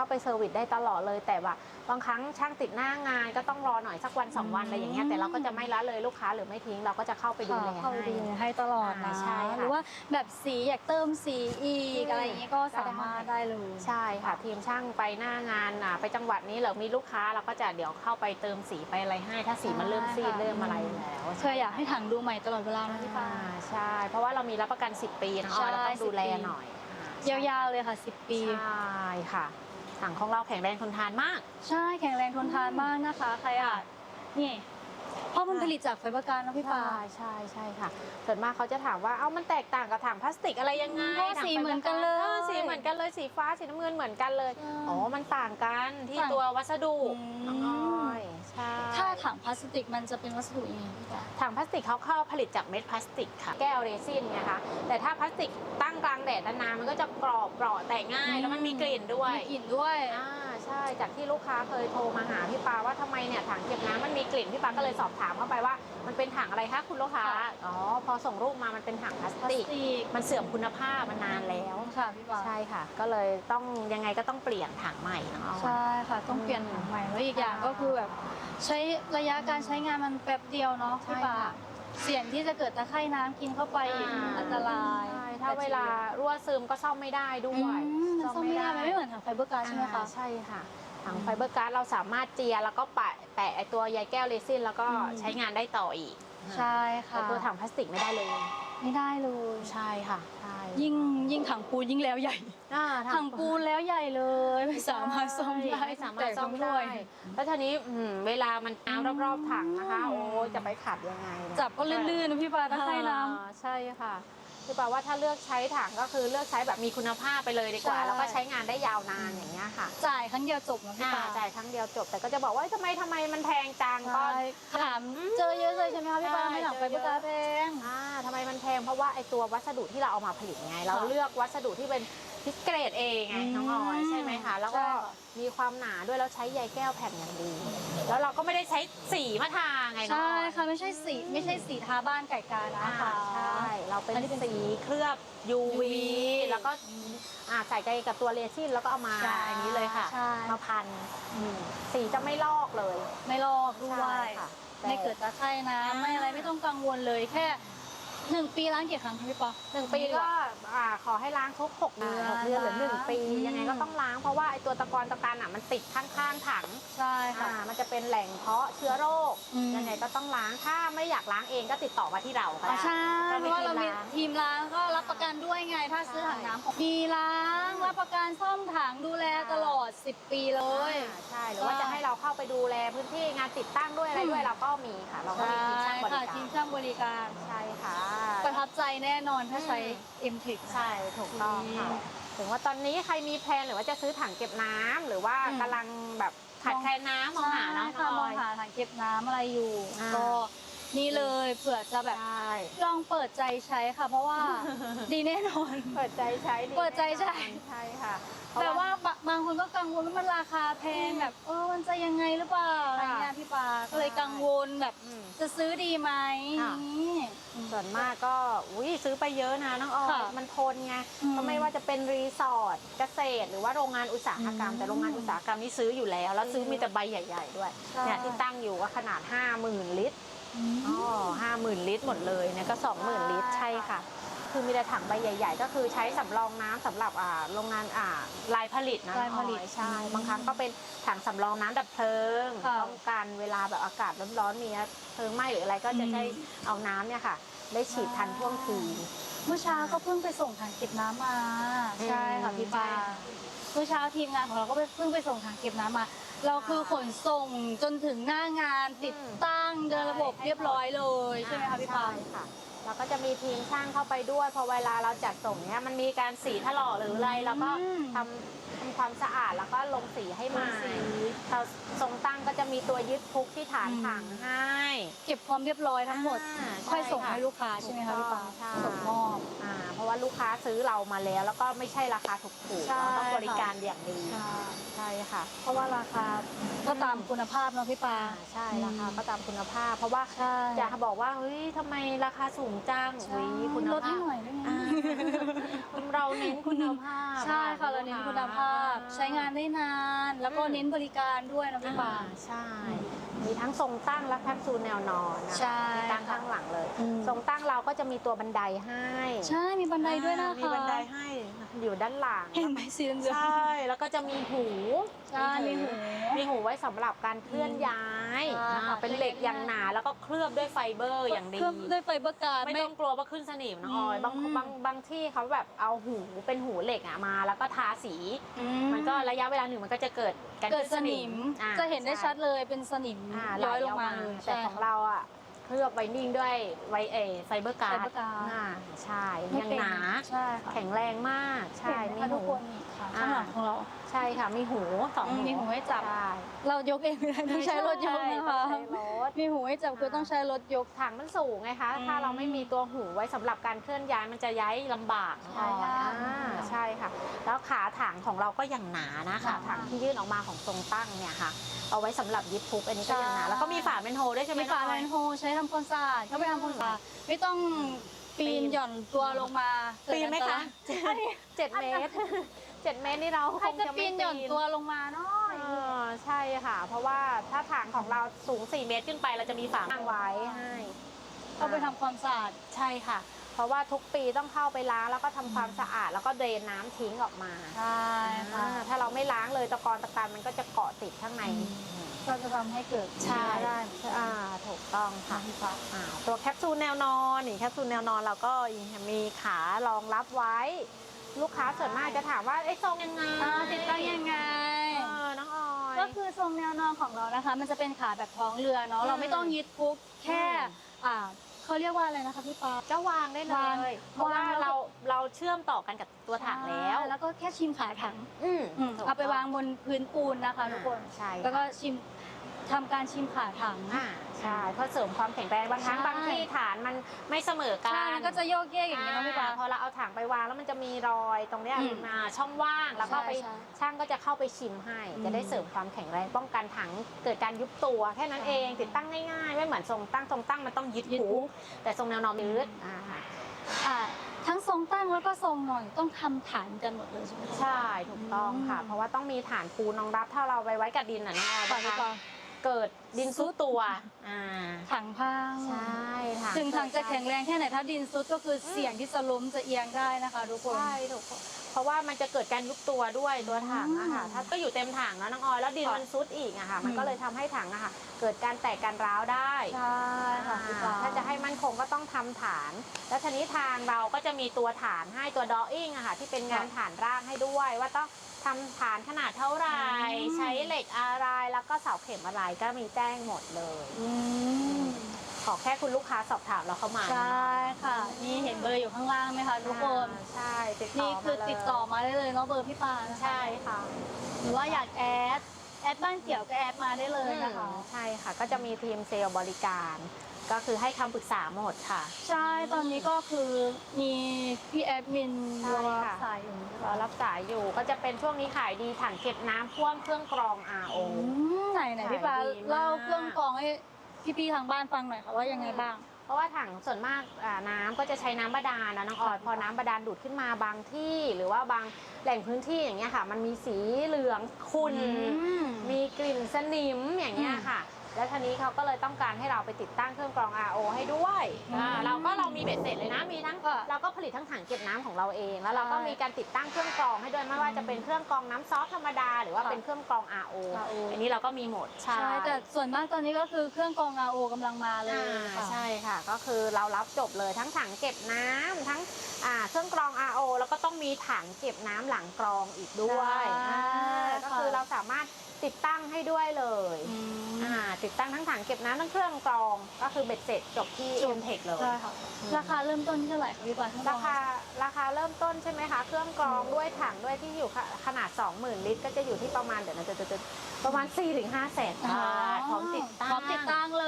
เข้าไปเซอร์วิสได้ตลอดเลย แต่ว่าบางครั้งช่างติดหน้างานก็ต้องรอหน่อยสักวันสองวันอะไรอย่างเงี้ยแต่เราก็จะไม่ละเลยลูกค้าหรือไม่ทิ้งเราก็จะเข้าไปดูแลเข้าไปให้ดูให้ตลอดนะอ่าใช่ค่ะหรือว่าแบบสีอยากเติมสีอีกอืมอะไรอย่างนี้ก็สามารถได้เลยใช่ค่ะทีมช่างไปหน้างานอะไปจังหวัดนี้หรือมีลูกค้าเราก็จะเดี๋ยวเข้าไปเติมสีไปอะไรให้ ถ้าสีมันเริ่มซีดใช่ค่ะเริ่มอะไรแล้วเพื่ออยากให้ถังดูใหม่ตลอดเวลานะพี่ปาอ่าใช่ เพราะว่าเรามีรับประกัน 10 ปีนะออยเราต้องใช่ดูแล10ปีหน่อยยาวๆเลยค่ะ 10 ปี ใช่ค่ะ ถังของเราแข็งแรงทนทานมาก ใช่แข็งแรงทนทานมากนะคะ ใครอะนี่เพราะมันผลิตจากไฟเบอร์การนะพี่ปา ใช่ใช่ใช่ค่ะ ส่วนมากเขาจะถามว่าเอ้ามันแตกต่างกับถังพลาสติกอะไรยังไงเพราะถังสีไฟบร์เหมือนกันเลยออสีเหมือนกันเลยสีฟ้าสีน้ำเงินเหมือนกันเลยใช่อ๋อมันต่างกันที่ต่างตัววัสดุอืมน้องอ้อยใช่ ถ้าถังพ ลาสติกมันจะเป็นวัสดุยังไงพี่ปาถังพลาสติกเขาเข้าผลิตจากเม็ดพลาสติกค่ะ แก้วเรซินไงคะ แต่ถ้าพลาสติกตั้งกลางแดดนานๆมันก็จะกรอบเปราะแตกง่ายแล้วมันมีกลิ่นด้วย มีกลิ่นด้วย อ่าใช่จากที่ลูกค้าเคยโทรมาหาพี่ปาว่าทำไมเนี่ยถังเก็บน้ำมันมีกลิ่นพี่ปาก็เลยสอบถามเข้าไปว่า มันเป็นถังอะไรคะคุณลูกค้าค่ะอ๋อ พอส่งรูปมามันเป็นถังพลาสพลาสติกติก มันเสื่อมคุณภาพมานานแล้วค่ะพี่ปาใช่ค่ะ ก็เลยต้องยังไงก็ต้องเปลี่ยนถังใหม่เนาะ ใช่ค่ะ ต้องเปลี่ยนถังใหม่แล้วอีกอย่างก็คือแบบใช้ระยะการใช้งานมันแป๊บเดียวเนาะพี่ปาเสี่ยงที่จะเกิดตะไคร่น้ำกินเข้าไปอีกอันตรายใช่ถ้าเวลารั่วซึมก็ซ่อมไม่ได้ด้วอืยมมันซ่อมไม่ได้มันไม่เหมือนถังไฟเบอร์การดใช่ไหมคะอ่าใช่ค่ะ ถังไฟเบอร์การ์ดเราสามารถเจียแล้วก็ปะแปะไอตัวใยแก้วเรซินแล้วก็อืมใช้งานได้ต่ออีกใช่ค่ะแต่ตัวถังพลาสติกไม่ได้เลย ไม่ได้เลยใช่ค่ะใช่ยิ่งยิ่งถังปูนยิ่งแล้วใหญ่อ่าถังปูนแล้วใหญ่เลยไม่สามารถซ่อมได้ไม่สามารถซ่อมแต่ต้ได้งวยแล้วทีนี้อืมเวลามันน้ำรอบๆถังนะคะอืมโอ้ยจะไปขัดยังไงเนี่ยจับก็ลื่นๆนะพี่ปาตะไคร่น้อ่าใช่ค่ะ คือแปลว่าถ้าเลือกใช้ถังก็คือเลือกใช้แบบมีคุณภาพไปเลยดีกว่า ใช่ แล้วก็ใช้งานได้ยาวนานอย่างเงี้ยค่ะำจ่ายครั้งเดียวจบนะพี่อ่าปาจ่ายครั้งเดียวจบ แต่ก็จะบอกว่าเอ้ยทำไมทำไมมันแพงจังก็ ใช่ถามเจอเยอะเลยใช่ไหมคะพี่ปาใช่ไม่ถังไฟเบอร์การดแพง อ่าทำไมมันแพงเพราะว่าไอตัววัสดุที่เราเอามาผลิตไง เราค่ะเลือกวัสดุที่เป็นพิเกรดเองไงอืมน้องออยใช่ไหมคะแล้วก็ใช่ค่ะมีความหนาด้วยแล้วใช้ใยแก้วแผ่นอย่างดี แล้วเราก็ไม่ได้ใช้สีมาทาไงน้องใช่ออยค่ะไม่ใช่สีไม่ใใช่สีทาบ้านไก่กานะอ่าคะ ใช่เราเป็นอันนี้เป็นสีเคลือบ UV UV แล้วก็อ่าใส่ใจกับตัวเรซินแล้วก็เอามาใช่อย่างนี้เลยค่ะใช่ มาพันสีจะไม่ลอกเลยไม่ลอกด้วใช่ยค่ะ ไม่เกิดตะไคร่น้ำไม่อะไรไม่ต้องกังวลเลยแค่ หนึ่งปีล้างกี่ครั้งคะพี่ปอ หนึ่งปีก็อ่าขอให้ล้างทุกหกเดือนหกเดือนหรือหนึ่งปี อืม ยังไงก็ต้องล้างเพราะว่าไอตัวตะกอนตะการอะมันติดข้างๆถังใช่ค่ะ อ่ามันจะเป็นแหล่งเพาะเชื้อโรค อืม ยังไงก็ต้องล้างถ้าไม่อยากล้างเองก็ติดต่อมาที่เราก็อ๋อได้ใช่เพราะว่าเรามีทีมล้างทีมล้างก็รับประกันด้วยไง ถ้าซื้อถังน้ำของมีล้างรับประกันซ่อมถังดูแลตลอด 10 ปีเลย อ่าใช่หรือว่าใช่จะให้เราเข้าไปดูแลพื้นที่งานติดตั้งด้วยอะไรด้วยอืม เราก็มีค่ะ เราก็ใช่มีทีมช่างบริค่ะการทีมช่างบริการ ใช่ค่ะประทับใจแน่นอนถ้าใช้อื m t e c ใช่ถูกต้องค่ะอืมถึงว่าตอนนี้ใครมีแพลนหรือว่าจะซื้อถังเก็บน้ำหรือว่าอืม กำลังแบบขาดแคลนน้ำมองหาเนาะใช่ค่ะมองหาถังเก็บน้ำอะไรอยู่ อ่าก็ นี่เลยเผื่อจะแบบใช่ลองเปิดใจใช้ค่ะ เพราะว่า ดีแน่นอน เปิดใจใช้ดีเปิดใจใช้ แน่นอนใช่ค่ะแต่ว่าบะบางคนก็กังวลว่ามันราคาแพงแบบเออมันจะยังไงหรือเปล่าอะไรเงี้ยพี่ปาก็เลยกังวลแบบอืมจะซื้อดีไหม ค่ะนี่ส่วนมากก็อุ้ยซื้อไปเยอะนะน้องออยค่ะมันทนไงอืมก็ไม่ว่าจะเป็นรีสอร์ทเกษตร หรือว่าโรงงานอุตสาหกรรม อืมแต่โรงงานอุตสาหกรรมนี่ซื้ออยู่แล้ว แล้วซื้อมีแต่ใบใหญ่ ๆ ด้วยใช่ เนี่ยที่ตั้งอยู่ก็ขนาด 50,000 ลิตร อ๋อห้าหมื่นลิตรหมดเลยเนี่ยก็สองหมื่นลิตรใช่ค่ะ คือมีแต่ถังใบใหญ่ ๆ ก็คือใช้สำรองน้ำสำหรับอ่าโรงงานอ่าลายผลิตนะลายผลิตอ๋อใช่อืมบางครั้งก็เป็นถังสำรองน้ำดับเพลิงค่ะป้องกันเวลาแบบอากาศร้อนๆมีเพลิงไหม้หรืออะไรก็จะอืมใช้เอาน้ำเนี่ยค่ะ ได้ฉีดทันท่วงที เมื่อเช้าก็เพิ่งไปส่งถังเก็บน้ำมา อืมใช่ค่ะพี่ปาใช่ค่ะเมื่อเช้าทีมงานของเราก็ไปเพิ่งไปส่งถังเก็บน้ำมา เราคือขนส่งจนถึงหน้างานติดตั้งเดินระบบเรียบร้อยเลยใช่ไหมคะพี่ปาใช่ค่ะแล้วก็จะมีทีมช่างเข้าไปด้วยพอเวลาเราจัดส่งเนี้ยมันมีการสีถลอกหรืออะไรแล้วก็อืมทำ ทำความสะอาดแล้วก็ลงสีให้ใหม่ลงสี เราทรงตั้งก็จะมีตัวยึดพุกที่ฐานอืมถังให้ เก็บความเรียบร้อยทั้งหมด อ่าค่อยส่งใช่ค่ะให้ลูกค้าใช่ไหมคะพี่ปาใช่ ส่งมอบ อ่าเพราะว่าลูกค้าซื้อเรามาแล้ว แล้วก็ไม่ใช่ราคาถูกๆใช่ เราต้องบริการอย่างดีค่ะใช่ค่ะเพราะว่าราคาก็ตามคุณภาพเนาะพี่ปา อ่าใช่ราคาก็ตามคุณภาพ เพราะว่าใช่ จะบอกว่าเฮ้ยทำไมราคาสูงจังใช่เฮ้ยคุณลดภาให้พหน่อยได้ไหม อ่าเราเน้นคุณภาพใช่ค่ะเราเน้นคุณภาพแบบใช้งานได้นาน แล้วก็อืมเน้นบริการด้วยนะพี่ปาอ่าใช่ มีทั้งทรงตั้งและแคปซูลแนวนอนนะคะใช่มีตั้งข้างหลังเลย อืม ทรงตั้งเราก็จะมีตัวบันไดให้ ใช่มีบันไดด้วยนะคะ มีบันไดให้ อยู่ด้านหลัง เห็นไหมสีเหลือง ใช่ แล้วก็จะมีหูใช่มีหูมีหูไว้สำหรับการเคลื่อนย้ายใช่อ่าค่ะเป็นเหล็กอย่างหนาแล้วก็เคลือบด้วยไฟเบอร์อย่างดี เคลือบด้วยไฟเบอร์การ์ด ไม่ต้องกลัวว่าขึ้นสนิมนะออยอืมบางบางบางที่เขาแบบเอาหูเป็นหูเหล็กอะมา แล้วก็ทาสี อืมันก็ระยะเวลาหนึ่งมันก็จะเกิดการเกิดขึ้นสนิม อ่าจะเห็นได้ใชัดเลยเป็นสนิมอ่าย้อยลงมาไหเลยแต่ของเราอะ เคลือบไวนิ่งด้วยไวเอไฟเบอร์การ์ไฟเบอร์การ์ดอ่าใช่ไม่ยังเป็นหนา ใช่ค่ะแข็งแรงมากใช่เห็นไหมีคะทุกหูคนนี่ค่ะอ่า ข้างหลังของเรา ใช่ค่ะมีหูสองอืมมีหูให้จับ ใช่เรายกเองไม่ได้ต้องใช้รถยกนะคะใช่ต้องใช้รถ มีหูให้จับคือต้องใช้รถยก ถังมันสูงไงคะ อืมถ้าเราไม่มีตัวหูไว้สำหรับการเคลื่อนย้ายมันจะย้ายลำบากใช่อ่าค่ะใช่ค่ะ แล้วขาถังของเราก็อย่างหนานะหนาขาถังที่ยื่นออกมาของทรงตั้งเนี่ยค่ะ เอาไว้สำหรับยึดทุกอันนี้ก็ยังหนาใช่แล้วก็มีฝาเป็นโฮด้วยใช่ไหมมีฝาน้องอแมอย นโฮลใช้ทำความสะอาดเข้าไปทำความสะอาดไม่ต้องปีปีนนหย่อนตัวลงมาปีนไหมคะเกิดอันตรายเจ็ดเมตรเจ็ดเมตรนี่เราใครคงจะจะปีไม่นหย่อนตัวลงมาเนาะเออใช่ค่ะ เพราะว่าถ้าถังของเราสูง 4 เมตรขึ้นไปเราจะมีฝาตั้งไว้ให้เข้าไปทำความสะอาดใช่ค่ะ เพราะว่าทุกปีต้องเข้าไปล้างแล้วก็ทำความสะอาด แล้วก็เดรนน้ำทิ้งออกมาใช่ค่ะอ่าถ้าเราไม่ล้างเลยตะกอนตะการมันก็จะเกาะติดข้างใน ก็จะทำให้เกิดใช่ได้อ่า ถูกต้องค่ะ ค่ะอ่าตัวแคปซูลแนวนอนนี่แคปซูลแนวนอนเราก็มีขารองรับไว้ ลูกค้าส่วนมากจะถามว่าไอ้ทรงยังไงอ่าติดตั้งยังไง เออน้องออย ก็คือทรงแนวนอนของเรานะคะ มันจะเป็นขาแบบท้องเรือเนาะ อืมเราไม่ต้องยึดปุ๊บแค่อืมอ่า เขาเรียกว่าอะไรนะคะพี่ปาก็วางได้เลวางย เพราะว่าวางแล้วเราเราเชื่อมต่อกันกับตัวถังแล้วใช่แล้วก็แค่ชิมขาถังอืมอืมถูกเอาไปต้วางบนพื้นปูนนะคะอ่าทุกคน ใช่แล้วก็ชิม ทำการชิมขาถัง อ่าใช่เพื่อเสริมความแข็งแรงบางครั้งใช่ บางที่ฐานมันไม่เสมอกัใช่นมันก็จะโยกเยกอย่างนี้เนาะพี่ปาอ่าพอเราเอาถังไปวางแล้วมันจะมีรอยตรงเนี้ยอืมอ่าช่องว่างแล้วก็ใช่ไปใช่ช่างก็จะเข้าไปชิมให้ อืม จะได้เสริมความแข็งแรงป้องกันถังเกิดการยุบตัวแค่นั้นเองใช่ติดตั้งง่ายๆไม่เหมือนทรงตั้งทรงตั้งมันต้องยึดยึดหูหูแต่ทรงแนวนอนยึดอ่าอ่าทั้งทรงตั้งแล้วก็ทรงหน่อยต้องทำฐานกันหมดเลยใช่ไหมคะ ใช่ถูกต้องค่ะ อืม เพราะว่าต้องมีฐานปูนรองรับถ้าเราไปไว้กับดินอะน้องออยค่ะบางพี่คปารั้ง เกิดดินซุดตัวอ่าถังพังใช่ค่ะถึงถังจะแข็งแรงแค่ไหนถ้าดินซุดก็คือเสี่ยงที่จะล้มจะเอียงได้นะคะทุกคนใช่ถูกเพราะว่ามันจะเกิดการยุบตัวด้วยตัวถังอะค่ะอืมถ้าก็อยู่เต็มถังแล้วน้องออยแล้วดินค่ะมันซุดอีกอะค่ะ มันอืมก็เลยทำให้ถังอะค่ะ เกิดการแตกการร้าวได้ใช่ค่ะพี่ปาถ้าจะให้มั่นคงก็ต้องทำฐาน แล้วทีนี้ทางเราก็จะมีตัวฐานให้ตัวดออิ่งอะค่ะ ที่เป็นงานฐานร่างให้ด้วยว่าต้อง ทำฐานขนาดเท่าไหร่อืมใช้เหล็กอะไรแล้วก็เสาเข็มอะไรก็มีแจ้งหมดเลยอืมขอแค่คุณลูกค้าสอบถามเราเข้ามาใช่ค่ะ นี่เห็นเบอร์อยู่ข้างล่างไหมคะทุกคนอ่าใช่ติดต่อนี่คือมาเลยติดต่อมาได้เลยเนาะเบอร์พี่ปานะคะใช่ค่ะ หรือว่าอยากแอดแอดบ้านเกี่ยวก็แอดมาได้เลยนะคะอืมใช่ค่ะ ก็จะมีทีมเซลล์บริการ ก็คือให้คำปรึกษาหมดค่ะ ใช่ตอนนี้ก็คือมีพี่แอดมินใช่รอค่ะ สายอยู่รอรับสายอยู่ก็จะเป็นช่วงนี้ขายดีถังเก็บน้ำพ่วงเครื่องกรอง RO อืมไหนไหนพี่ปาขายดีมาก เล่าเครื่องกรองให้พี่ๆทางบ้านฟังหน่อยค่ะว่ายังไงบ้าง เพราะว่าถังส่วนมากอ่าน้ำก็จะใช้น้ำบาดาลนะน้องออยพอน้ำบาดาลดูดขึ้นมาบางที่ หรือว่าบางแหล่งพื้นที่อย่างเงี้ยค่ะ มันมีสีเหลืองขุ่นอืมมีกลิ่นสนิมอย่างเงี้ยค่ะ แล้วทีนี้เขาก็เลยต้องการให้เราไปติดตั้งเครื่องกรอง RO ให้ด้วยอืมอ่าเราก็เรามีเบ็ดเสร็จเลยนะมีทั้งค่ะเราก็ผลิตทั้งถังเก็บน้ำของเราเอง แล้วเราก็ใช่มีการติดตั้งเครื่องกรองให้ด้วยไม่ว่าจะเป็นเครื่องกรองน้ำซอสธรรมดา หรือว่าค่ะเป็นเครื่องกรอง RO RO อันนี้เราก็มีหมด ใช่ใช่แต่ส่วนมากตอนนี้ก็คือเครื่องกรอง RO กำลังมาเลยอ่าค่ะใช่ค่ะก็คือเรารับจบเลยทั้งถังเก็บน้ำทั้งอ่าเครื่องกรอง RO แล้วก็ต้องมีถังเก็บน้ำหลังกรองอีกด้วยใช่อ่าก็คือเราสามารถ ติดตั้งให้ด้วยเลยอืมอ่าติดตั้งทั้งถังเก็บน้ำทั้งเครื่องกรองก็คือเบ็ดเสร็จจบที่จเอ็บมเทคเลยใช่ค่ะอืมราคาเริ่มต้นที่เท่าไหร่คะพี่ปาทั้งราคาราคาเริ่มต้นใช่ไหมคะเครื่องกรองด้วยถังด้วยที่อยู่ขขนาด 20,000 ลิตร ก็จะอยู่ที่ประมาณเดี๋ยวนะจะจะจะประมาณ 4-5แสนบาทพร้อมติดตั้งพร้อมติดตั้งเล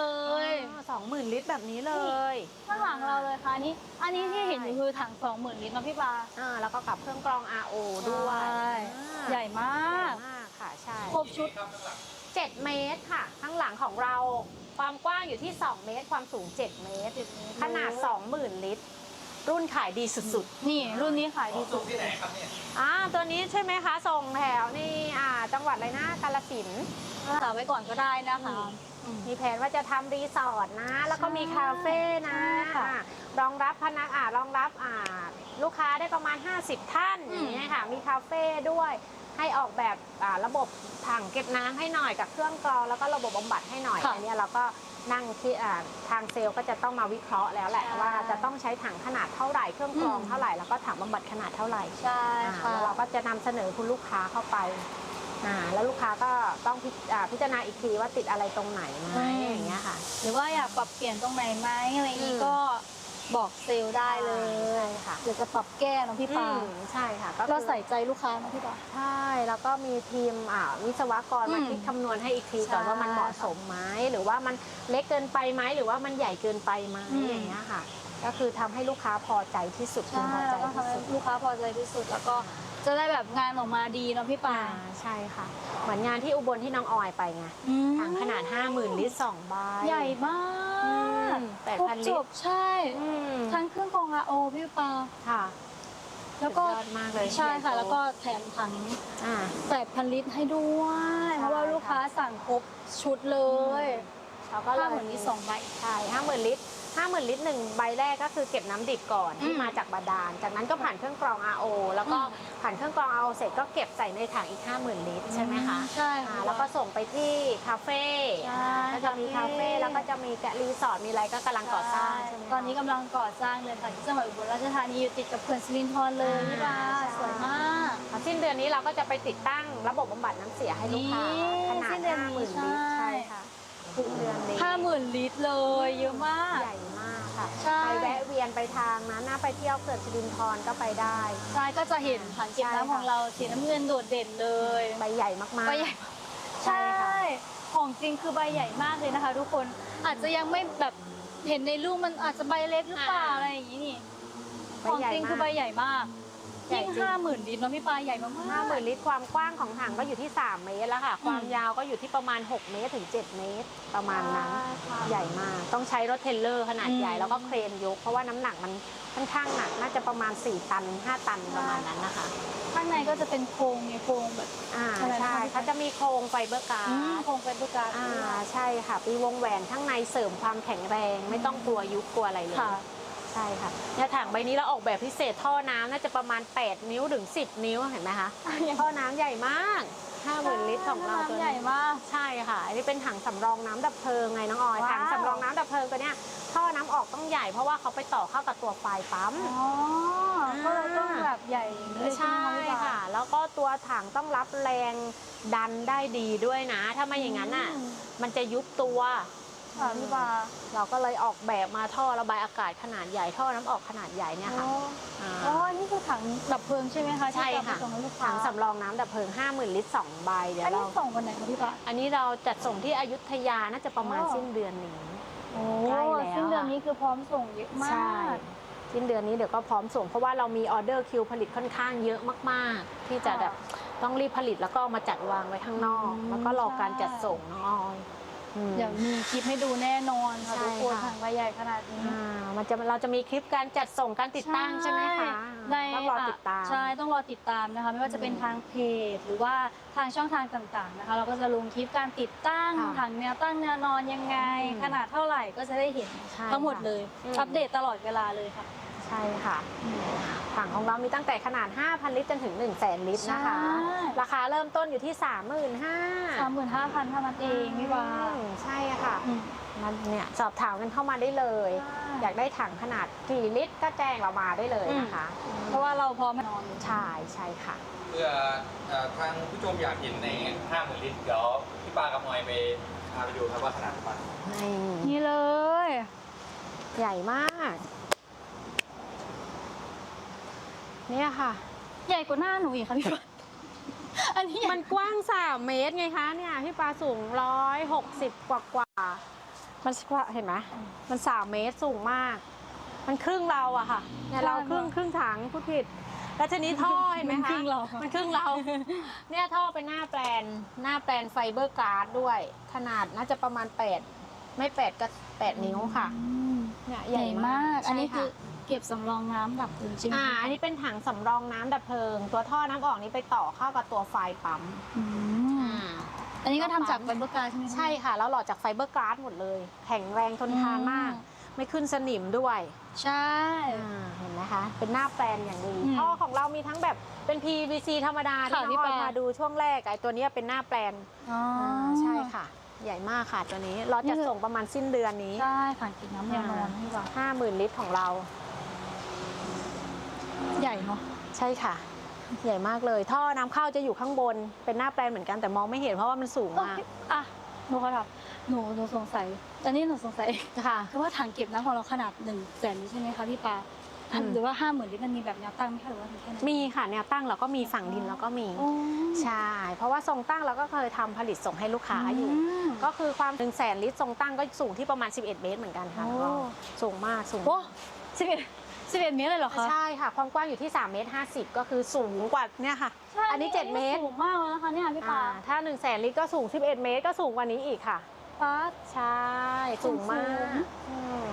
ยสองหมื่นลิตรแบบนี้เลยข้างหลังเราเลยค่ะอันนี้อันนี้ที่เห็นอยู่คือถัง20,000ลิตรเนาะพี่ปาอ่าแล้วก็กับเครื่องกรอง RO ด้วยใช่อ่าใหญ่มากใหญ่มาก ค่ะใช่ครบชุด7 เมตรค่ะ ข้างหลังของเราความกว้างอยู่ที่ 2 เมตร ความสูง 7 เมตร ขนาด 20,000 ลิตร รุ่นขายดีสุดนี่รุ่นนี้ขายดีสุส่ดงที่ไหนครับเนี่ยๆอ่าตัวนี้ใช่ไหมคะส่งแถวนี่อ่าจังหวัดอะไรนะกาฬสินธุ์ฝากไว้ก่อนก็ได้นะคะ มีแผนว่าจะทำรีสอร์ทนะ แล้วก็มีคาเฟ่นะใช่ค่ะอ่ารองรับพนักอ่ารองรับอ่าลูกค้าได้ประมาณ 50 ท่านอืมอย่างเงี้ยค่ะ มีคาเฟ่ด้วย ให้ออกแบบอ่าระบบถังเก็บน้ำให้หน่อยกับเครื่องกรองแล้วก็ระบบบำบัดให้หน่อยค่ะอันเนี้ยเราก็นั่งที่อ่าทางเซลล์ก็จะต้องมาวิเคราะห์แล้วแหละใช่ ว่าจะต้องใช้ถังขนาดเท่าไหร่เครื่องกรองอืมเท่าไหร่แล้วก็ถังบำบัดขนาดเท่าไหร่ ใช่อ่าค่ะ แล้วเราก็จะนำเสนอคุณลูกค้าเข้าไปอ่าแล้วลูกค้าก็ต้องพิอ่าพิจารณาอีกทีว่าติดอะไรตรงไหนไหมอย่างเงี้ยค่ะ หรือว่าอยากปรับเปลี่ยนตรงไหนไหมอะไรอย่างนี้อืม ก็ บอกเซลล์ได้เลยใช่ค่ะเดี๋ยวจะปรับแก้เนอะพี่ปาอืมใช่ค่ะก็คือเราใส่ใจลูกค้านะพี่ปา ใช่แล้วก็มีทีมอ่าวิศวกรมาอืมคิดคำนวณให้อีกทีก่อนใช่ว่ามันเหมาะสมไหมหรือว่ามันเล็กเกินไปไหมหรือว่ามันใหญ่เกินไปไหมอืม อย่างเงี้ยค่ะ ก็คือทำให้ลูกค้าพอใจที่สุดพึงใช่พอใจแล้วก็ทำที่ให้สุด ลูกค้าพอใจที่สุด แล้วก็ จะได้แบบงานออกมาดีเนาะพี่ปา อ่าใช่ค่ะ เหมือนงานที่อุบลที่น้องออยไปไงอืม ถังขนาด 50,000ลิตร2ใบ ใหญ่มากอืม8,000ครบจบใช่ อืมทั้งเครื่องกรองอาโอพี่ปา ค่ะแล้วก็สุดยอดมากเลยใช่ค่ะใหญ่โตแล้วก็แถมถัง อ่า8,000ลิตรให้ด้วย ใช่ เพราะว่าลูกค้าสั่งครบชุดเลยเราก็ห้าหมื่นลิตรสองใบ ใช่ห้าหมื่นลิตร ห้าหมื่นลิตรหนึ่งใบแรกก็คือเก็บน้ำดิบก่อนที่อืมมาจากบาดาล จากนั้นก็ผ่านเครื่องกรอง RO แล้วก็อืมผ่านเครื่องกรอง RO เสร็จก็เก็บใส่ในถังอีก 50,000 ลิตรใช่ไหมคะใช่ อ่าค่ะแล้วก็ส่งไปที่คาเฟ่ใช่ก็จะมีคาเฟ่คาเฟ่แล้วก็จะมีแกะรีสอร์ทมีอะไรก็กำลังก่อสร้างใช่ไหมคะ ตอนนี้กำลังก่อสร้างเลยค่ะที่จังหวัดอุบลราชธานีอยู่ติดกับเขื่อนสิรินธรเลยอ่าพี่ปาใช่ สวยมาก อ่าสิ้นเดือนนี้เราก็จะไปติดตั้งระบบบำบัดน้ำเสียให้ลูกค้านี่ขนาสิ้ดนเดือนนี้50,000ลิตรใช่ ใช่ค่ะ สิ้นเดือนนี้ห้าหมื่นลิตรเลย เยอะมาก ใหญ่มากค่ะใช่ ไปแวะเวียนไปทางนั้นนะไปเที่ยวเขื่อนสิรินธรก็ไปได้ ใช่ก็จะเห็นถังเก็บใช่น้ำค่ะของเราสีน้ำเงินโดดเด่นเลยใบใหญ่มากๆ ใบใหญ่ใช่ใช่ค่ะ ของจริงคือใบใหญ่มากเลยนะคะ ทุกคนอาจจะยังไม่แบบเห็นในรูปมันอาจจะใบเล็กหรือเปล่าอะไรอย่างนี้นี่ใบของใหญ่จริงมากคือใบใหญ่มาก ใหญ่ยิ่งจริง ห้าหมื่นลิตรเนาะพี่ปลาใหญ่มากห้าหมื่นลิตรความกว้างของถังก็อยู่ที่ 3 เมตรแล้วค่ะอืมความยาวก็อยู่ที่ประมาณ 6 เมตรถึง 7 เมตร ประมาณนั้น ค่ะ ใหญ่มาก ต้องใช้รถเทรลเลอร์ขนาดอืมใหญ่แล้วก็เครนยก เพราะว่าน้ำหนักมันค่อนข้างหนัก น่าจะประมาณ 4 ตัน 5 ตันประมาณนั้นนะคะ ข้างในก็จะเป็นโครงไงโครงแบบ อ่าอะไรนะคะ ใช่เขาจะมีโครงไฟเบอร์การอืม์ดโครงไฟเบอร์การ์ดอ่าใช่ค่ะปีวงแหวนข้างในเสริมความแข็งแรง ไม่ต้องกลัวยุบกลัวอะไรเลย ค่ะ ใช่ค่ะเนี่ยถังใบนี้เราออกแบบพิเศษท่อน้ำน่าจะประมาณ 8 นิ้วถึง 10 นิ้วเห็นไหมคะ ท่อน้ำใหญ่มาก50,000ลิตรของเราตัวน้ำใหญ่นี้มาก ใช่ค่ะ อันนี้เป็นถังสำรองน้ำดับเพลิงไงน้องออย ว้าว ถังสำรองน้ำดับเพลิงตัวเนี้ยท่อน้ำออกต้องใหญ่เพราะว่าเขาไปต่อเข้ากับตัวไฟปั๊ม อ๋อก็เลยต้องแบบใหญ่อย่างนี้เลยใช่ไหมพี่ปลาค่ะ แล้วก็ตัวถังต้องรับแรงดันได้ดีด้วยนะ ถ้าไม่อย่างนั้นอะ อืม มันจะยุบตัว ค่ะพี่ปลาเราก็เลยออกแบบมาท่อระบายอากาศขนาดใหญ่ท่อน้ำออกขนาดใหญ่เนี่ยค่ะ อ๋ออ่าอ๋ออันนี่คือถังดับเพลิงใช่ไหมคะใช่ที่จค่ะไปส่งให้ลูกค้าถังสำรองน้ำดับเพลิง 50,000 ลิตร 2 ใบ เดี๋ยอัวนเรานี้ส่งวันไหนคะพี่ปลาอันนี้เราจัดส่งที่อยุธยาน่าจะประมาณอ๋อสิ้นเดือนนี้ โอ้ใกล้แล้วซึ่งเดือนนี้คือพร้อมส่งเยอะมาใช่กสิ้นเดือนนี้เดี๋ยวก็พร้อมส่งเพราะว่าเรามีออเดอร์คิวผลิตค่อนข้างเยอะมาก ๆ ที่จะค่ะแบบต้องรีบผลิตแล้วก็เอามาจัดวางไว้ข้างนอก อืมแล้วก็รอการใช่ จัดส่งน้องออยอืม เดี๋ยวมีคลิปให้ดูแน่นอนค่ะใช่ทุกคนค่ะถังใบใหญ่ขนาดนี้อ่ามันจะเราจะมีคลิปการจัดส่งการติดตั้งใช่ไหมคะในต้องรอติดตาม ใช่ต้องรอติดตามนะคะ ไม่ว่าจะเป็นอืมทางเพจหรือว่าทางช่องทางต่างๆนะคะ เราก็จะลงคลิปการติดตั้งค่ะถังแนวตั้งแนวนอนยังไง อืมขนาดเท่าไหร่ก็จะได้เห็นใช่ทั้งหมดค่ะเลย อืม อัปเดตตลอดเวลาเลยค่ะ ใช่ค่ะ ถังของเรามีตั้งแต่ขนาด 5,000 ลิตรจนถึง 1 0 0 0 0แสนลิตรนะคะ ใช่ ราคาเริ่มต้นอยู่ที่35,000สามหมื่นห้าพันเท่านั้นเองพี่วาอืมใช่ค่ะอืมมันเนี่ยสอบถามกันเข้ามาได้เลย อยากได้ถังขนาดกี่ลิตรก็แจ้งเรามาได้เลยนะคะเพราะว่าเราพร้อมนอนใช่ใช่ค่ะ เพื่อเอ่อทางผู้ชมอยากเห็นในห้าหมื่นลิตร เดี๋ยวพี่ปากับมอยไปพาไปดูครับว่าขนาดมันนี่นี่เลย ใหญ่มาก เนี่ยค่ะ ใหญ่กว่าหน้าหนูอีกค่ะพี่วาอันนี้ใหญ่มันกว้าง 3 เมตรไงคะเนี่ยพี่ปลาสูง 160 กว่ากว่าๆมันกว่าเห็นไหมมัน 3 เมตรสูงมาก มันครึ่งเราอะค่ะเนี่ยเราครึ่งครึ่งถังพูดผิด แล้วทีนี้ท่อเห็นไหมมันคะครึ่งเราค่ะ มันครึ่งเรา เนี่ยท่อเป็นหน้าแปลนหน้าแปลนไฟเบอร์การ์ดด้วย ขนาดน่าจะประมาณ 8 ไม่ 8 ก็ 8 นิ้วค่ะอืมเนี่ยใหญ่มาก อันนี้ใช่คือค่ะ เก็บสำรองน้ำดับเพลิงใช่ไหมอ่าอันนี้เป็นถังสำรองน้ำดับเพลิง ตัวท่อน้ำออกนี้ไปต่อเข้ากับตัวไฟปั๊มอืมอันนี้ก็ทำจากไฟเบอร์การใช่ไหมคะใช่ค่ะ แล้วหล่อจากไฟเบอร์กราสหมดเลย แข็งแรงทนทานมากอืมไม่ขึ้นสนิมด้วยใช่ อ่าเห็นไหมคะ เป็นหน้าแปลนอย่างดีอืมท่อของเรามีทั้งแบบเป็น PVC ธรรมดาที่ค่ะน้องพี่ออยปามาดูช่วงแรกไอ้ตัวเนี้ยเป็นหน้าแปลนอ๋ออาใช่ค่ะ ใหญ่มากค่ะตัวนี้เรานี่จะคือส่งประมาณสิ้นเดือนนี้ ใช่ค่ะกินน้ำแนวนอนนี่ว่าห้าหมื่นลิตรของเรา ใหญ่เนาะใช่ค่ะ ใหญ่มากเลย ท่อน้ำเข้าจะอยู่ข้างบนเป็นหน้าแปลนเหมือนกันแต่มองไม่เห็นเพราะว่ามันสูงเอ้ยมากอะหนูขอถามหนูหนูสงสัยตอนนี้หนูสงสัยค่ะเพราะว่าถังเก็บน้ำของเราขนาดหนึ่งแสนลิตรใช่ไหมคะพี่ปาอืม หรือว่าห้าหมื่นลิตรมันมีแบบแนวตั้งไหมคะหรือว่ามีแค่นั้นมีค่ะแนวตั้งเราก็มีฝั่งดินเราก็มีโอ้ใช่เพราะว่าทรงตั้งเราก็เคยทำผลิตส่งให้ลูกค้าอยู่ ม ก็คือความ1แสนลิตรทรงตั้งก็สูงที่ประมาณ 11 เมตรเหมือนกันค่ะโอ้ก็สูงมากสูงโอ้สิบเอ็ด สิบเอ็ดเมตรเลยเหรอคะใช่ค่ะ ความกว้างอยู่ที่3เมตร50 ก็คือสูงกว่าเนี่ยค่ะ ใช่อันนี้ 7 เมตรสูงมากเลยนะคะเนี่ยพี่ปาอ่าถ้า1แสนลิตรก็สูง 11 เมตรก็สูงกว่านี้อีกค่ะปาใช่ สูงมากสูงอืม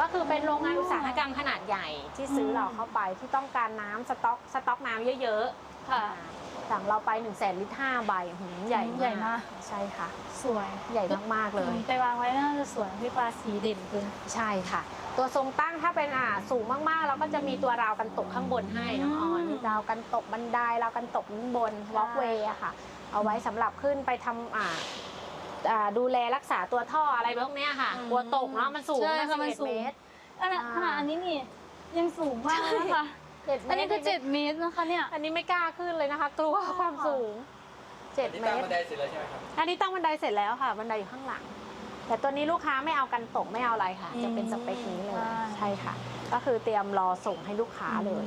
ก็คือเป็นโรงงานอุตสาหกรรมขนาดใหญ่ที่ซื้ออม เราเข้าไปที่ต้องการน้ำสต๊อกสต๊อกน้ำเยอะๆค่ะอ่าสั่งเราไป1นึ่งแสนลิตรห้าใบหืมใหญ่ใหญ่มาก ใช่ค่ะ สวยใหญ่มากๆเลย ไปวางไว้น่าจะสวยพี่ปาสีเด่นเกิน ใช่ค่ะ ตัวทรงตั้งถ้าเป็นอ่าสูงมากๆ เราก็จะมีตัวราวกันตกข้างบนให้น้องออนอืมมีราวกันตกบันไดราวกันตกข้างบนวอล์กเวย์อะค่ะ เอาไว้สำหรับขึ้นไปทำอ่าอ่าดูแลรักษาตัวท่ออะไรพวกเนี้ยค่ะอืมกลัวตกเนาะมันสูงใช่นะค่ะมัน11สูง เมตรขนาดอ่า ขนาดอันนี้นี่ยังสูงมากเลยนะคะ เจ็ดอันนี้คือมตรเจ็ดเมตรนะคะเนี่ย อันนี้ไม่กล้าขึ้นเลยนะคะ กลัวความสูงเจ็ดนี่เมตั้งตบัรนไดเสร็จแล้วใช่ไหมครับ อันนี้ตั้งบันไดเสร็จแล้วค่ะ บันไดอยู่ข้างหลัง แต่ตัวนี้ลูกค้าไม่เอากันตกไม่เอาอะไรค่ะอืมจะเป็นสเปคนี้เลยใช่ใช่ค่ะ ก็คือเตรียมรอส่งให้ลูกค้าเลย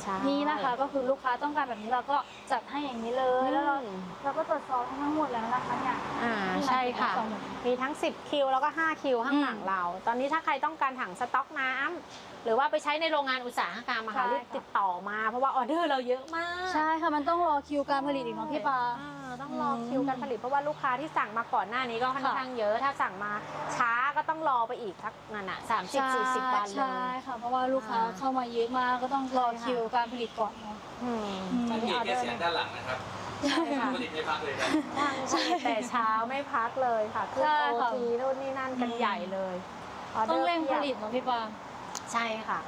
ใช่นี่นะคะก็คือลูกค้าต้องการแบบนี้เราก็จัดให้อย่างนี้เลยแล้วเราอืมเราก็ตรวจสอบทั้งหมดแล้วนะคะเนี่ยอ่าใช่ค่ะสองหมื่นมีทั้ง 10 คิวแล้วก็ 5 คิวข้างหลังอืมเรา ตอนนี้ถ้าใครต้องการถังสต๊อกน้ำหรือว่าไปใช้ในโรงงานอุตสาหกรรมอะค่ะใช่รีบติดต่อมา เพราะว่าออเดอร์เราเยอะมาก ใช่ค่ะ มันต้องรอคิวการผลิตอีกเนาะพี่ปาอ่า ต้องรอคิวการผลิตเพราะว่าลูกค้าที่สั่งมาก่อนหน้านี้ก็ค่อนค่ะข้างเยอะ ถ้าสั่งมาช้าก็ต้องรอไปอีกสักนั่นอะสามสิบสี่สิบวันเลใช่ย ค่ะ เพราะว่าลูกค้าอ่าเข้ามาเยอะมากก็ต้องรอใช่ค่ะคิวการผลิตก่อนเนาะอืมอืมสังเกตแค่เสียงด้านหลังนะครับใช่ค่ะ ผลิตไม่พักเลยครับใช่แต่เช้าไม่พักเลยค่ะขึ้นใช่โอค่ะ ทีนู่นนี่นั่นกันอืมใหญ่เลยอดต้องเร่งผพียบลิตเนาะพี่ปา ใช่ค่ะ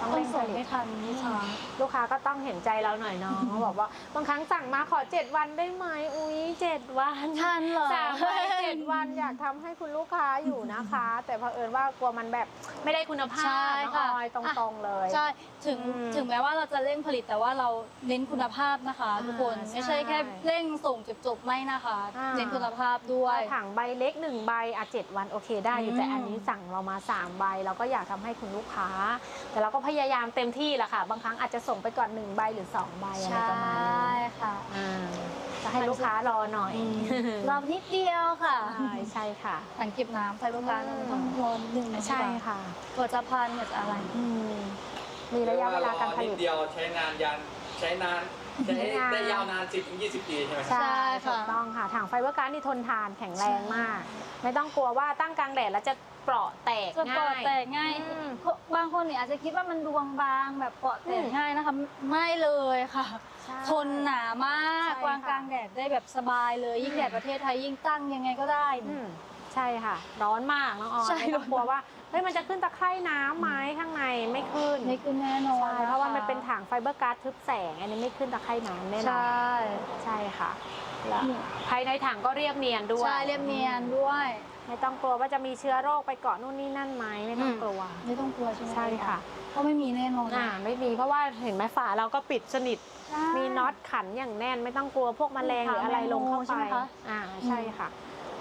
ต้องต้อเร่งงผส่งลิไม่ตทันลูกค้าลูกค้าก็ต้องเห็นใจเราหน่อยเนาะบอกว่าบางครั้งสั่งมาขอ 7 วันได้ไหมอุ้ย7 วันทันเหรอสามวันเจ็ดวันอยากทำให้คุณลูกค้าอยู่นะคะ แต่เผอิญว่ากลัวมันแบบไม่ได้คุณภาพใช่น้องค่ะ ออยตรงๆเลย ใช่ถึงอืมถึงแม้ว่าเราจะเร่งผลิตแต่ว่าเราเน้นคุณภาพนะคะอ่าทุกคนใช่ไม่ใช่แค่เร่งส่งจบๆไม่นะคะ อ่า เน้นคุณภาพด้วย ถังใบเล็กหนึ่งใบอะเจ็ดวันโอเคได้อยู่อืมแต่อันนี้สั่งเรามาสามใบเราก็อยากทำให้คุณลูกค้า แต่เราก็พยายามเต็มที่แหละค่ะ บางครั้งอาจจะส่งไปก่อนหนึ่งใบหรือสองใบอะไรใช่ประมาณนี้ค่ะอ่าจะให้ลูกค้ารอหน่อยรอบนิดเดียวค่ะใช่ใช่ค่ะถังเก็บน้ำไฟโบราณอืมต้องรอนิดนึงนะใช่ค่ะกว่าจะพันกว่าจะอะไรอืมมีระยะเวลาการผนิลิดตเดียวใช้นานยันใช้นานใช้ใช้นานได้ยาวนาน 10-20 ปีใช่ไหมครับใช่ใช่ค่ะถูกต้องค่ะถังไฟเบอร์การ์ดนี่ทนทานแข็งแรงมาก ไม่ต้องกลัวว่าตั้งกลางแดดแล้วจะเปราะแตกจะเปาะง่าย แตกง่ายอืม บางคนเนี่ยอาจจะคิดว่ามันดวงบางแบบเปาะแตกอืมง่ายนะคะ ไม่เลยค่ะ ใช่ ทนหนามากใช่วางค่ะกลางแดดได้แบบสบายเลย ยิ่งแดดประเทศไทยยิ่งตั้งยังไงก็ได้ อืมใช่ค่ะ ร้อนมากน้องออนใช่ไม่ต้องกลัวว่า เฮ้ยมันจะขึ้นตะไคร่น้ำไหมข้างในไม่ขึ้นไม่ขึ้นแน่นอนใช่เพราะว่ามันเป็นถังไฟเบอร์การ์ดทึบแสง อันนี้ไม่ขึ้นตะไคร่น้ำแน่นใชอน่ใช่ค่ะแล้วนี่ภายในถังก็เรียบเนียนด้วยใช่เรียบเนียนด้วย ไม่ต้องกลัวว่าจะมีเชื้อโรคไปเกาะนู่นนี่นั่นไหมไม่ต้องกลัวไม่ต้องกลัวใช่ไหมใช่ค่ะเพราะไม่มีแน่นอนอ่าไม่มีเพราะว่าเห็นไหมฝาเราก็ปิดสนิทใช่มีน็อตขันอย่างแน่นไม่ต้องกลัวพวกแมลงหรืออะไรลงเข้าใช่ไปไหมคะอ่าใช่ค่ะ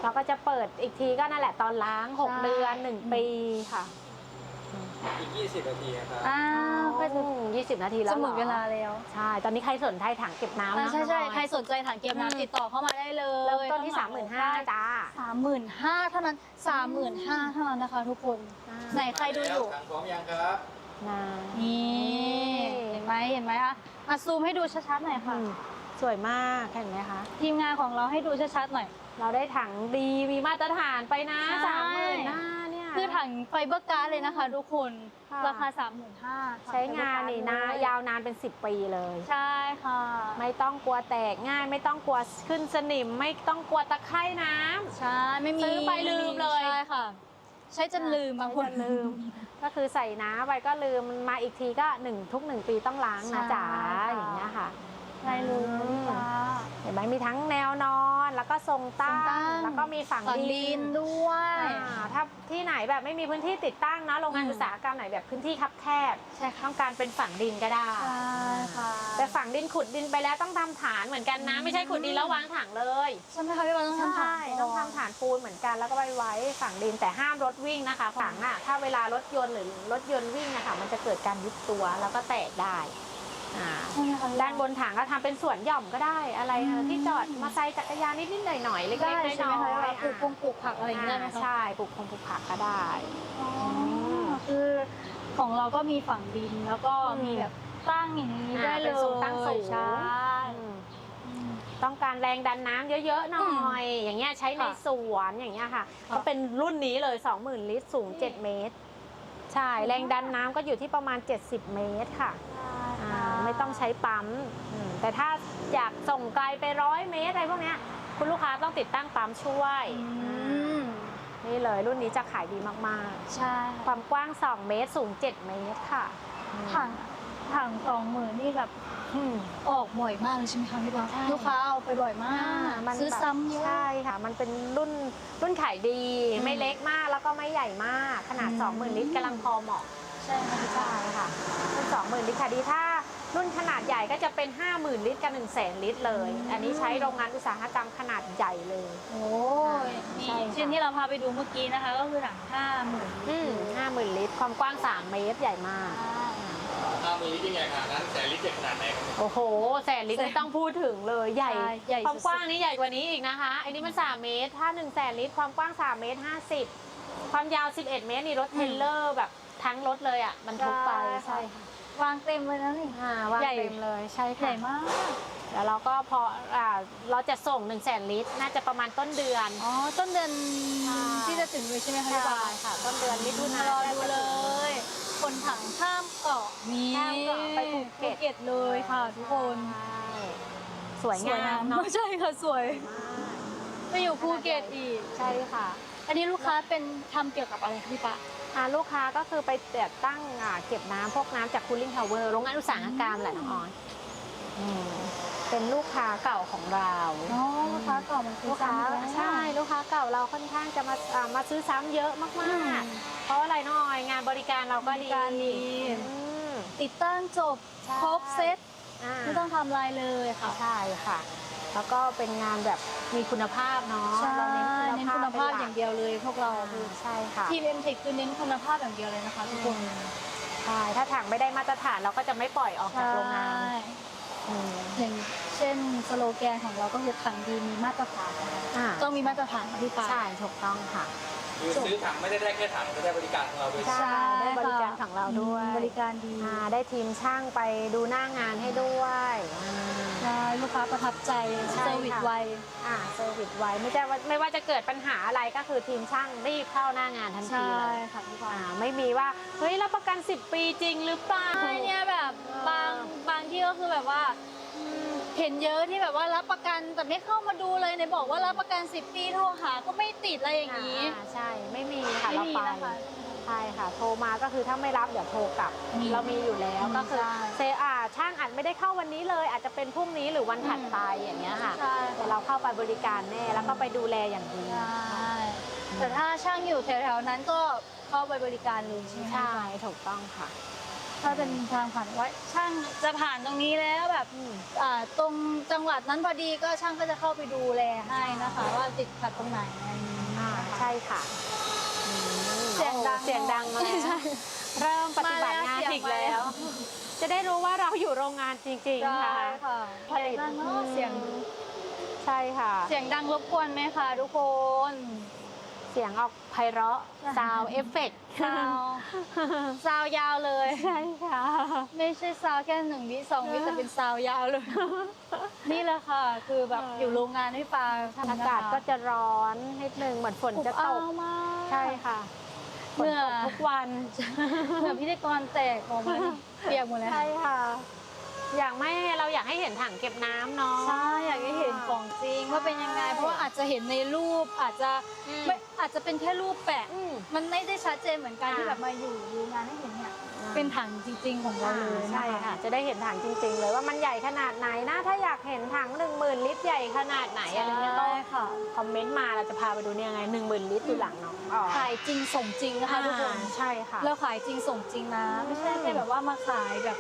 เราก็จะเปิดอีกทีก็นั่นแหละตอนล้างใช่6เดือน 1 ปีค่ะ อีก 20 นาทีนะครับ อ้าวก็จะยี่สิบนาทีแล้วจะหมดรอเวลาแล้ว ใช่ ตอนนี้ใครสนใจถังเก็บน้ำอ่านะใช่ใช่น้องออยใครสนใจถังเก็บอืมน้ำติดต่อเข้ามาได้เลย เริ่มต้นที่ข้สามหมื่นห้าจ้าสามหมื่นห้าเท่านั้นสามหมื่นห้าเท่านั้นนะคะทุกคนไหนใครดูอยู่ถังพร้อมยังครับนะนี่เห็นไหมเห็นไหมคะอะซูมให้ดูชัดๆหน่อยอืค่ะม สวยมากเห็นไหมคะ ทีมงานของเราให้ดูชัดๆหน่อย เราได้ถังดีมีมาตรฐานไปนะใช่ สามหมื่นหน้าเนี่ย คือถังไฟเบอร์การ์ดเลยนะคะทุกคนค่ะ ราคา 3 5 0 0 0ใช้งานนี่นะยาวนานเป็น 10 ปีเลย ใช่ค่ะ ไม่ต้องกลัวแตกง่าย ไม่ต้องกลัวขึ้นสนิม ไม่ต้องกลัวตะไคร่น้ำ ใช่ไม่มีซื้อไปลืมเลย ใช่ค่ะ ใช้จนลืมบางคนใช้จนลืม ก็คือใส่น้ำไปก็ลืมมาอีกทีก็หนึ่งทุกหนึ่งปีต้องล้างนะจ๋าใช่ค่ะ อย่างเงี้ยค่ะใช่เลยอืมค่ะ เห็นไหมมีทั้งแนวนอนแล้วก็ทรงตั้ทรงตั้งงแล้วก็มีฝั่งฝังดิดินนด้วย อ่าถ้าที่ไหนแบบไม่มีพื้นที่ติดตั้งนะโรงงานอืม อุตสาหกรรมไหนแบบพื้นที่คับแคบใช่ค่ะต้องการเป็นฝั่งดินก็ได้ ใช่ค่ะแต่ฝั่งดินขุดดินไปแล้วต้องทำฐานเหมือนกันนะ ไม่ใช่ขุดดินแล้ววางถังเลย ใช่ไหมคะพี่บอลต้องทำใช่ผ่านต้องทำฐานปูนเหมือนกันแล้วก็ไว้ไว้ฝั่งดินแต่ห้ามรถวิ่งนะคะฝั่งอะถ้าเวลารถยนต์หรือรถยนต์วิ่งนะคะมันจะเกิดการยุบตัวแล้วก็แตกได้ อ่าใช่ไหมคะพี่ด้านบนถังก็ทำเป็นสวนหย่อมก็ได้อะไรอืม ที่จอดมาใส่จักรยานนิดๆหน่อยๆเล็กๆได้น้อยใช่ไหมคะๆแบบปลูกพงปลูกผักอะไรอย่างเงี้ยได้ไหมคะใช่ปลูกคงปลูกผักก็ได้ อ๋อคือของเราก็มีฝั่งดินแล้วก็อืมมีแบบตั้งอย่างนี้อ่าได้เลเป็นยทรงตั้งสูง ใช่ อืมต้องการแรงดันน้ำเยอะๆหน่อย อย่างเงี้ยใช้ในค่ะสวนอย่างเงี้ยค่ะ ค่ะ ก็เป็นรุ่นนี้เลย 20,000 ลิตรสูง 7 เมตร ใช่แรงดันน้ำก็อยู่ที่ประมาณ 70 เมตรค่ะอ่า ไม่ต้องใช้ปั๊มอืมแต่ถ้าอยากส่งไกลไปร้อยเมตรอะไรพวกเนี้ยคุณลูกค้าต้องติดตั้งปั๊มช่วยอืมนี่เลยรุ่นนี้จะขายดีมากใช่ๆความกว้าง 2 เมตร สูง 7 เมตรค่ะอืมถังถังสองหมื่นนี่แบบอืมออกบ่อยมากเลยใช่ไหมคะพี่บอลใช่ลูกค้าเอาไปบ่อยมากมันซื้อแบบซ้ำเยอะใช่ค่ะ มันเป็นรุ่นรุ่นขายดีอืมไม่เล็กมากแล้วก็ไม่ใหญ่มาก ขนาดอืม20,000 ลิตรกำลังพอเหมาะ ใช่ไหมคะพี่บอใช่ลค่ะรุ่น20,000 ลิตรค่ะดีถ้า รุ่นขนาดใหญ่ก็จะเป็น 50,000 ลิตรกับ1 0 0 0 0 0 ลิตรเลย อันนี้ใช้โรงงานอุตสาหกรรมขนาดใหญ่เลย โอ้ยนี่ใช่ค่ะเช่นที่เราพาไปดูเมื่อกี้นะคะ ก็คือถังห้าหมื่นอืม50,000ลิตร ความกว้าง 3 เมตรใหญ่มากถ้ามีลิตรยิ่งใหญ่ขนาดนั้นแต่ลิตรใหญ่ขนาดไหนครับโอ้โห แสนลิตรไม่ต้องพูดถึงเลยใหญ่ ใช่ใหญ่ความกว้างสุดนี่ใหญ่กว่านี้อีกนะคะ อันนี้มัน 3 เมตร ถ้า 1 0 0 0 0แสนลิตร ความกว้าง 3 เมตร 50 ความยาว 11 เมตร นี่รถเทรลเลอร์แบบทั้งรถเลยอะ มันทุกไป ใช่ใช่ค่ะค่ะ วางเต็มเลยนะนี่อ่าวางใหญ่ เต็มเลยใช่ใหค่ะญ่มากแล้วเราก็พออ่าเราจะส่ง1 0 0 0 0แสนลิตร น่าจะประมาณต้นเดือน อ๋อต้นเดือนใช่ที่จะถึงเลยใช่ไหมคะใช่พี่บาค่ะ ต้นเดือนมิถุนารอดูเลย คนถังข้ามเกาะนี่ข้ามเกาะไปภูเก็ตภูเก็ต เลยค่ะ ทุกคนใช่สวยงามเนาะ ใช่ค่ะสวย ไปอยู่ภูเก็ตอีก ใช่ค่ะ อันนี้ลูกค้าเป็นทำเกี่ยวกับอะไรคะพี่ปะ อ่าลูกค้าก็คือไปติดตั้งอ่าเก็บน้ำพวกน้ำจากคูลิ่งทาวเวอร์โรงงานอุตสาหกรรมแหละน้องออยอืมเป็นลูกค้าเก่าของเรา อ๋อลูกค้าเก่ามันซื้ลูอกค้าซ้ำแล้วใช่ลูกค้าเก่าเราค่อนข้างจะมาอ่ามาซื้อซ้ำเยอะอืมามกๆ เพราะอะไรน้องออยงานบริการเราก็บริการดีอืมติดตั้งจบ ใช่ครบเซตอ่าไม่ต้องทำลายเลยค่ะ ใช่ค่ะ แล้วก็เป็นงานแบบมีคุณภาพเนาะใช่เราเน้นคุณภาพเป็นหลักอย่างเดียวเลยพวกเราคือใช่ค่ะทีมเอ็มเทคคือเน้นคุณภาพอย่างเดียวเลยนะคะทุกคนใช่ถ้าถังไม่ได้มาตรฐานเราก็จะไม่ปล่อยออกจากโรงงานใช่อืมอย่างเช่นสโลแกนของเราก็คือถังดีมีมาตรฐานนะคะอ่าต้องมีมาตรฐานค่ะพี่ปา ใช่ถูกต้องค่ะ คือซื้อถังไม่ได้ได้แค่ถังก็ได้บริการของเราด้วยใช่ใช่ได้บริการของเราด้วย บริการดีอ่าได้ทีมช่างไปดูหน้างานให้ด้วยอ่า ใช่ลูกค้าประทับใจใช่เซอร์วิสค่ะ ไว อ่าเซอร์วิสไว้ไม่ใช่ว่าไม่ว่าจะเกิดปัญหาอะไรก็คือทีมช่างรีบเข้าหน้างานทันทีใช่เลยค่ะพี่ปาอ่าไม่มีว่าเฮ้ยรับประกัน 10 ปีจริงหรือเปล่า ใช่เนี่ยแบบบางบางที่ก็คือแบบว่าอืม เห็นเยอะที่แบบว่ารับประกันแต่ไม่เข้ามาดูเลยในบอกว่ารับประกัน 10 ปีโทรหาก็ไม่ติดอะไรอย่างนี้อ่าใช่ไม่มีค่ะไม่เรามีไปนะคะ ใช่ค่ะ โทรมาก็คือถ้าไม่รับเดี๋ยวโทรกลับมีเรามีอยู่แล้วอืมก็คือใช่ เซอาช่างอาจไม่ได้เข้าวันนี้เลย อาจจะเป็นพรุ่งนี้หรือวันถัดไปอย่างเงี้ยค่ะ ใช่แต่เราเข้าไปบริการแน่แล้วก็ไปดูแลอย่างดีใช่แต่ถ้าช่างอยู่แถวๆนั้นก็เข้าไปบริการเลยใช่ไหมคะ ใช่ถูกต้องค่ะ ถ้าเป็นทางผ่านว่าช่างจะผ่านตรงนี้แล้วแบบอืมอ่า ตรงจังหวัดนั้นพอดีก็ช่างก็จะเข้าไปดูแลให้นะคะ ว่าติดขัดตรงไหนอะไรอย่างนี้อ่าใช่ค่ะอืมเสียงดังโอ้เสียงดังมาแล้วเริ่มปฏิบัติงานอีกแล้ว จะได้รู้ว่าเราอยู่โรงงานจริงๆค่ะใช่ค่ะผลิตดังเนอะเสียง ใช่ค่ะ เสียงดังรบกวนไหมคะทุกคนเสียงออกไพเราะใช่ซาวเอฟเฟกต์ซาวซาวยาวเลย ใช่ค่ะ ไม่ใช่ซาวแค่หนึ่งวิสองวิแต่เป็นซาวยาวเลย นี่แหละค่ะ คือแบบเออออยู่โรงงานพี่ปาอากาศก็จะร้อนนิดนึงเหมือนฝนอบจะตอ้ากวมากใช่ค่ะฝนตกทุกวันเหมือนพิธีกรแตกออกมานี่เปียกหมดแล้วใช่ค่ะ อยากไม่เราอยากให้เห็นถังเก็บน้ำเนาะ ใช่อยากให้เห็นของจริงว่าเป็นยังไง เพราะว่าอาจจะเห็นในรูปอาจจะอืมไม่อาจจะเป็นแค่รูปแปะ อืมมันไม่ได้ชัดเจนเหมือนกันอ่า ที่แบบมาอยู่ดูงานให้เห็นเนี่ยอ่าเป็นถังจริง ๆ ของเราเลยนใช่ค่ะ จะได้เห็นถังจริง ๆ เลยว่ามันใหญ่ขนาดไหนนะ ถ้าอยากเห็นถัง 1 0,000 ลิตรใหญ่ขนาดไหนอะไรเงี้ยก็ใช่ค่ะคอมเมนต์มาเราจะพาไปดูเนี่ยไง1 0,000ลิตรอยู่หลังน้องอ๋อขายจริงส่งจริงนะคะทุกคนใช่ค่ะ เราขายจริงส่งจริงนะ ไม่ใช่แค่แบบว่ามาขายแบบ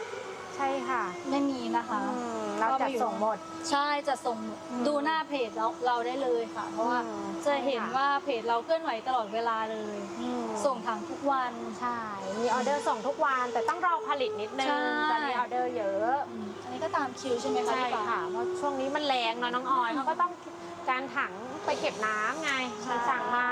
ใช่ค่ะไม่มีนะคะ อืมเราจะส่งหมด ใช่จะส่งอืมดูหน้าเพจเราเราได้เลยค่ะ เพราะว่าอืมจะเห็นว่าเพจเราเคลื่อนไหวตลอดเวลาเลย อืมส่งถังทุกวัน ใช่มีออเดอร์ส่งทุกวัน แต่ต้องรอผลิตนิดนึงใช่ตอนนี้ออเดอร์เยอะอืมอันนี้ก็ตามคิวใช่ไหมคะใช่พี่ปา ค่ะเพราะช่วงนี้มันแรงเนาะน้องออยเขาก็ต้องการถังไปเก็บน้ำไงใช่สั่งมา